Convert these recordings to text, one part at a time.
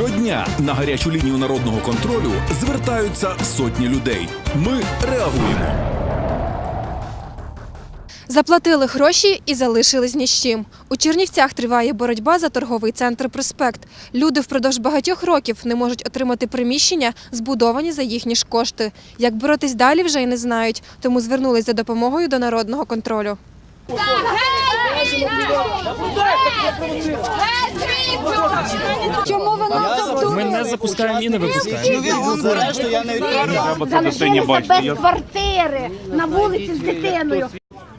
Щодня на гарячу лінію народного контролю звертаються сотні людей. Ми реагуємо. Заплатили гроші і залишились ні з чим. У Чернівцях триває боротьба за торговий центр Проспект. Люди впродовж багатьох років не можуть отримати приміщення, збудовані за їхні ж кошти. Як боротись далі, вже й не знають, тому звернулись за допомогою до народного контролю. Чому нас Ми не запускаємо і не випускаємо. Залишилися без квартири на вулиці з дитиною.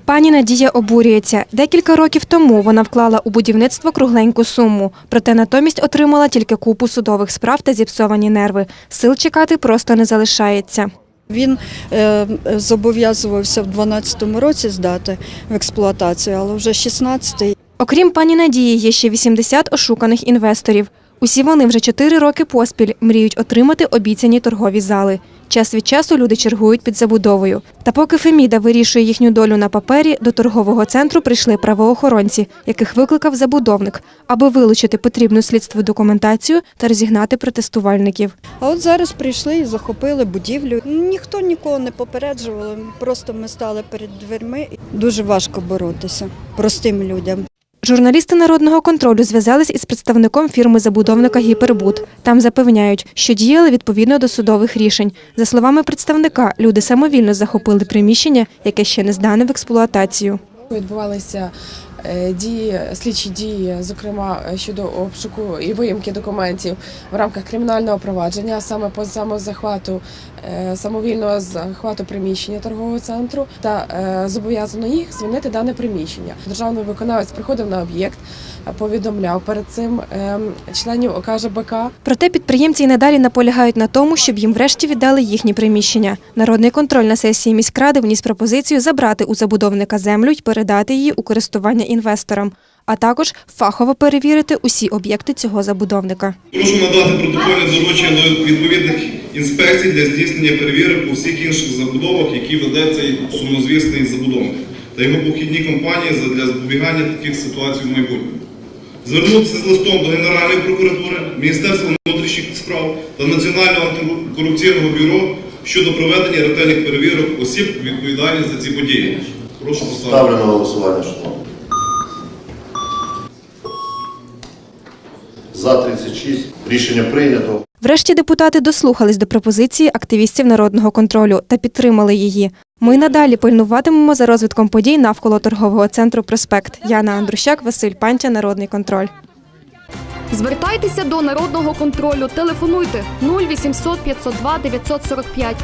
Пані Надія обурюється. Декілька років тому вона вклала у будівництво кругленьку суму, проте натомість отримала тільки купу судових справ та зіпсовані нерви. Сил чекати просто не залишається. Він е, зобов'язувався в 2012 році здати в експлуатацію, але вже 16-й. Окрім пані Надії, є ще 80 ошуканих інвесторів. Усі вони вже 4 роки поспіль мріють отримати обіцяні торгові зали. Час від часу люди чергують під забудовою. Та поки Феміда вирішує їхню долю на папері, до торгового центру прийшли правоохоронці, яких викликав забудовник, аби вилучити потрібну слідству документацію та розігнати протестувальників. А от зараз прийшли і захопили будівлю. Ніхто нікого не попереджував, просто ми стали перед дверми. Дуже важко боротися простим людям. Журналісти народного контролю зв'язались із представником фірми забудовника Гіпербуд. Там запевняють, що діяли відповідно до судових рішень. За словами представника, люди самовільно захопили приміщення, яке ще не здане в експлуатацію. Відбувалися дії, слідчі дії, зокрема е, щодо обшуку і виїмки документів в рамках кримінального провадження, саме по самозахвату, е, самовільного захвату приміщення торгового центру, та е, зобов'язано їх звільнити дане приміщення. Державний виконавець приходив на об'єкт, е, повідомляв перед цим е, членів ОКЖБК Проте підприємці й надалі наполягають на тому, щоб їм врешті віддали їхні приміщення. Народний контроль на сесії міськради вніс пропозицію забрати у забудовника землю й передати її у користування інвесторам, а також фахово перевірити усі об'єкти цього забудовника. Прошу надати протокольне доручення до відповідних інспекцій для здійснення перевірок у всіх інших забудовах, які веде цей сумнозвісний забудовник та його похідні компанії для запобігання таких ситуацій в майбутньому. Звернутися з листом до Генеральної прокуратури, Міністерства внутрішніх справ та Національного антикорупційного бюро щодо проведення ретельних перевірок осіб відповідальних за ці події. Прошу поставити. Ставлю на голосування, шановні. За 36. Рішення прийнято. Врешті депутати дослухались до пропозиції активістів народного контролю та підтримали її. Ми надалі пильнуватимемо за розвитком подій навколо торгового центру Проспект. Яна Андрущак, Василь Пантя, Народний контроль. Звертайтеся до народного контролю. Телефонуйте 0800 502 945